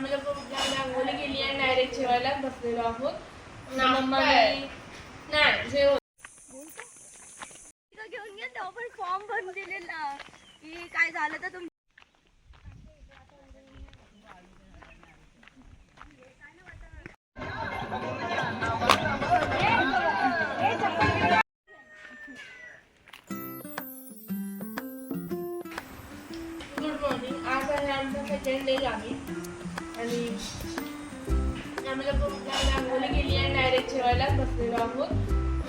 आम्ही लोक रांगोळी केली आणि डायरेक्ट जेवायला बसलेलो आहोत. ना मम्मा नाश्ता नाही जेवण. घेऊन गेल तेव्हा पण फॉर्म भरून दिलेला. की काय झालं तर तुम गुड मॉर्निंग आज आहे आमचा सेकंड डे आम्ही. आणि आम्ही लोक रांगोळी केली आणि डायरेक्ट जेवायला बसलेलो आहोत.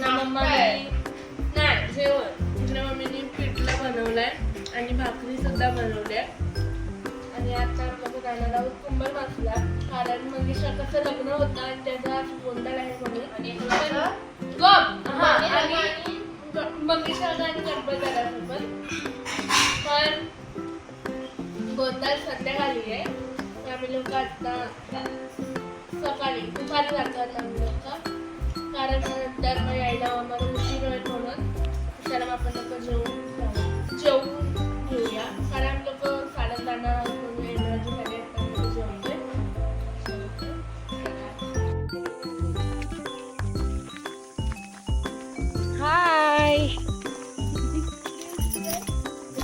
ना मम्मा नाही जेवण. तिकडे मम्मीने पिठलं बनवलंय आणि भाकरी सुद्धा बनवल्या. आणि आता आपल्याला जाणार आहोत कुंभर वाचला कारण मंगेशा कसं लग्न होतं आणि त्याचा गोंधळ आहे म्हणून. आणि गप. हा आणि मंगेशा आणि गणपती सोबत पण. गोंधळ संध्याकाळी आहे. आम्ही लोक आता सकाळी दुपारी जातो आता आम्ही लोक कारण नंतर यायला आम्हाला उशीर होईल म्हणून त्याला मग आपण लोक जेवून जेवून घेऊया. कारण आम्ही लोक साडे जाणार एनर्जी हाय.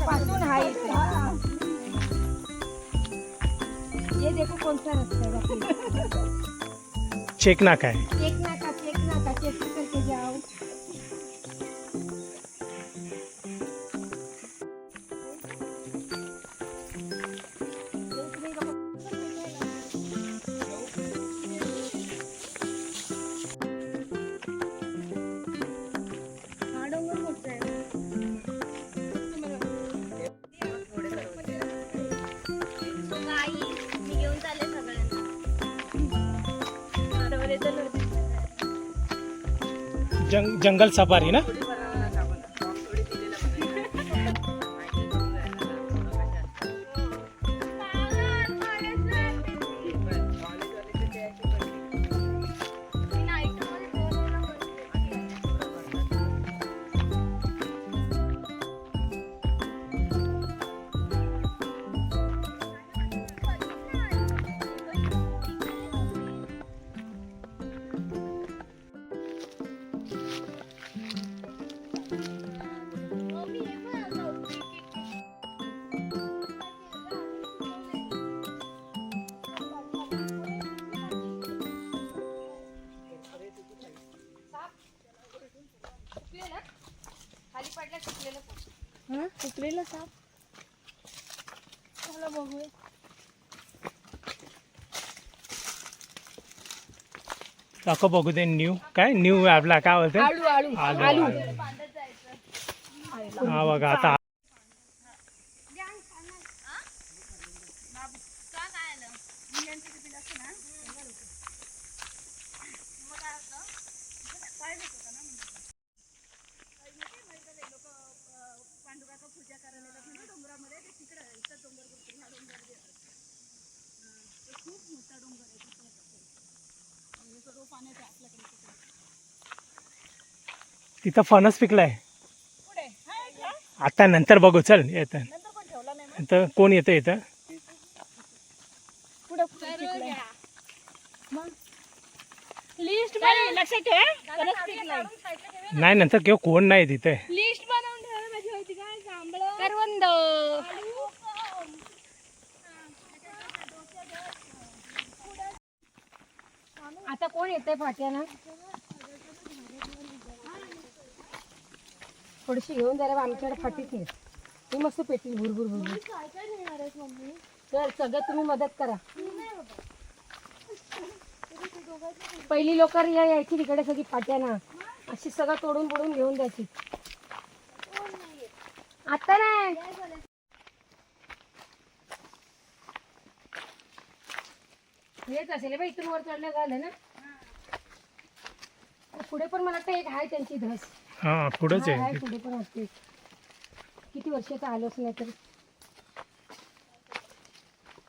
पासून हाय. देखो कौन सा रास्ता है चेक ना काय चेक ना जंग जंगल सफारी ना? हा? सुकलेला साप चला बघूया. दाखव बघू दे न्यू काय? न्यू आपला काय आलू. आलू. हा बघा आता तिथं फणस पिकलाय. आता नंतर बघू चल येत. नंतर कोण येतं येतं. लिस्ट लक्षात ठेवा नाही नंतर किंवा कोण नाही तिथे. लिस्ट बनवून करवंद. आता कोण येतंय फाट्यानं? थोडीशी घेऊन जरा आमच्याकडे फाटीच नाही ती मस्त पेटली भुरभुर भुरभुर काय काय नेणार आहेस मम्मी? तर सगळं तुम्ही मदत करा. पहिली लोक या यायची तिकडे सगळी फाट्यानं. अशी सगळं तोडून बोडून घेऊन द्यायची आता नाही. हेच असेल बाई इथून वर चढलं झालं ना? पुढे पण मला वाटतं एक आहे त्यांची धस. हा आहे. आहे पुढे पण असते. किती वर्षाचा आलोच नाही तर.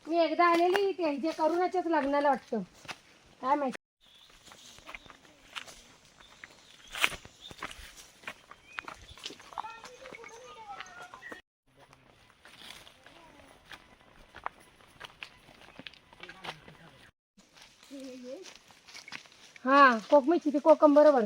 मी एकदा आलेली त्यांच्या करुणाच्याच लग्नाला वाटतं. काय माहिती? हा कोकमीची ती कोकम बरोबर.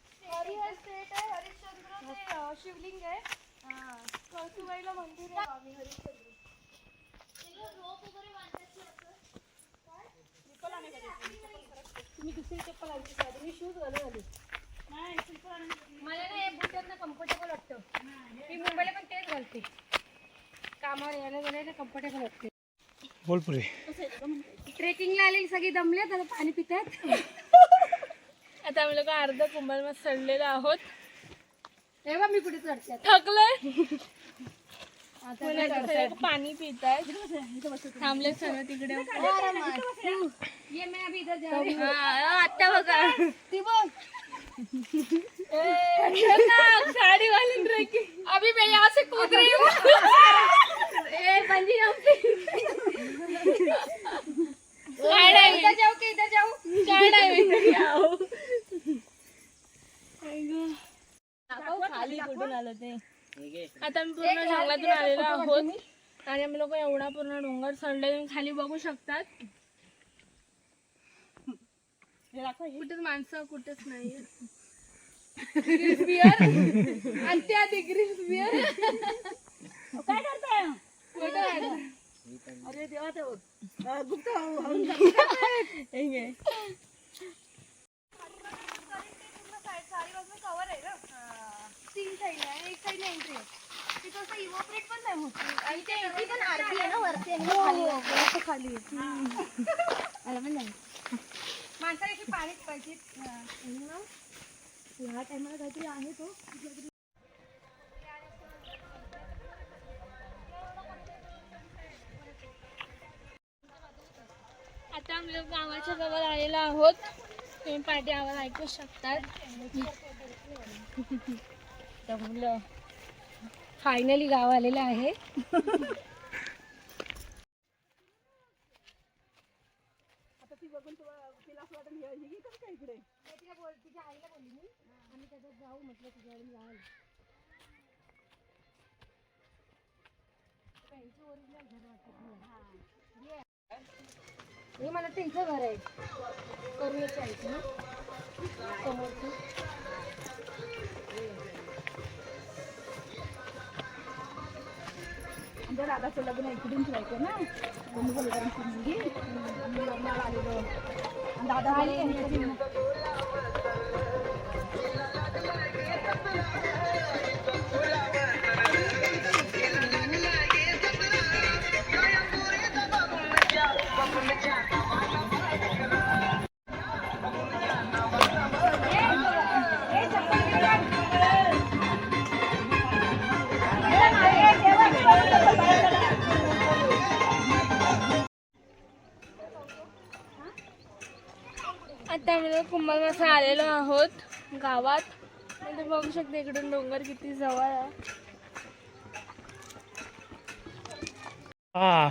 शिवलिंग आहे. कळसुबाईला मंदिर आहे. स्वामी हरिश्चंद्र. तुम्ही दुसरी चप्पल आणली का? मी शूज घालून आली मला ना हे कम्फर्टेबल वाटतं. मी मुंबईला पण तेच घालते. कामावर यायला जायला कम्फर्टेबल वाटते. बोल पुरे ट्रेकिंगला आलेली सगळी दमले तर पाणी पितात. आता आम्ही लोक अर्धा कुंभार चढलेलो आहोत. तेव्हा मी कुठे चढते. थकलोय. आता पाणी पित आहेत थांबले सगळं तिकडे. ये मैं अभी इधर जा. रही हूँ. आता बघा. ती बघ. साडी घालून अभी मैं यहाँ से कूद रही हूँ. इधर इधर जाओ खाली कुठून आलं ते? आता आम्ही पूर्ण जंगलातून आलेलो आहोत. आणि आम्ही लोक एवढा पूर्ण डोंगर चढले तुम्ही खाली बघू शकतात. कुठेच माणसं कुठेच नाही. बिअर आणि त्या डिग्री बिअर काय करताय? अरे देवा गुप्त तीन साईडला आहे एक साईडला एंट्री आहे तिथं असं इव्होपरेट पण नाही होत. आणि ते एंट्री पण आरती आहे ना वरती आणि खाली. आहे. खाली मला पण नाही. माणसाला अशी पाणीच पाहिजे. आणि मग ह्या टायमाला काहीतरी आहे तो. आता आम्ही लोक गावाच्या जवळ आलेलो आहोत. तुम्ही पाठी आवाज ऐकू शकतात. मुलं फायनली गाव आलेलं आहे. हे मला त्यांचं घर आहे. करूयाचं आहे ना समोरचं. तुझ्या दादाचं लग्न इकडून ठेवायचं ना मुलगी मला आलेलो दादा गावात. म्हणजे बघू शकते इकडून डोंगर किती जवळ आहे. हा.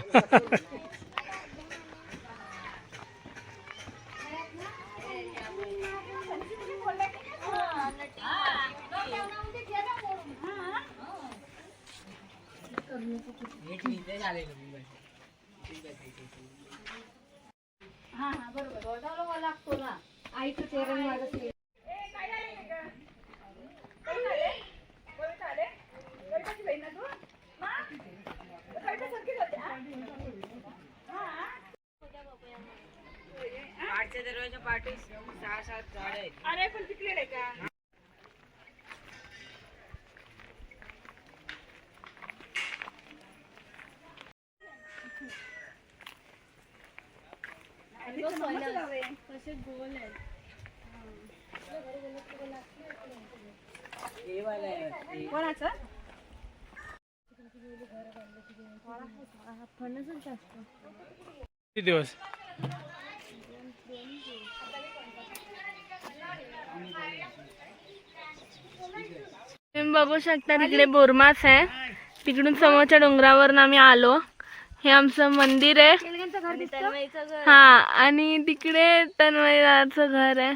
लागतो ना. आईचं चेहरा माझं चेहरा अरे पण तिकडे नाही का? कसे गोल आहेत. कोणाचं? फणसच जास्त. किती दिवस? बघू शकता तिकडे बोरमास आहे. तिकडून समोरच्या डोंगरावर आम्ही आलो. हे आमचं मंदिर आहे. तन्मयचं हा आणि तिकडे तन्मयदाचं घर आहे.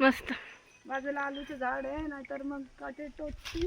मस्त. बाजूला आलूचं झाड आहे नाहीतर मग काटे टोचती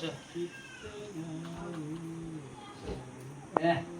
是。二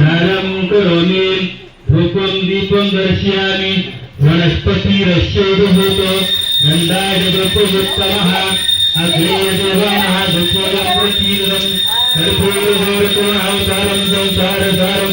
दीपं दर्शयामि। वनस्पतिरश्योदभूतो गन्धायदपुरुत्तमः अग्रे देवानः धूपोदं प्रतीदं कर्पूरहोरकोणावतारं संसारसारं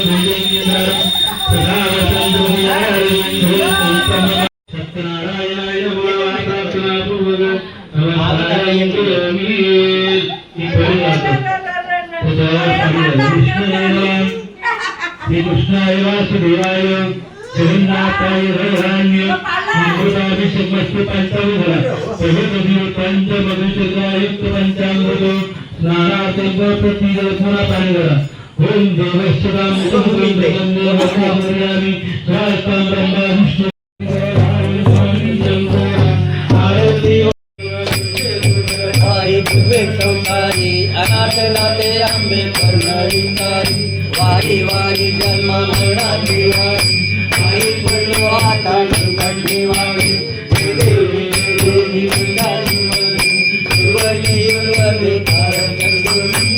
प्रतीदं पुनः पाणी करा ओम देवश्चराम मुखमुखं सहस्त्रं ब्रह्मा विष्णु आरती वारी तुझे सौकारी अनाथनाथे आंबे करणारी कारी वारी वारी जन्म मरणाची वारी आई पडलो आता कंठी वारी देवी देवी मुंडाची मरी सुवर्ण युवते कारकंदोरी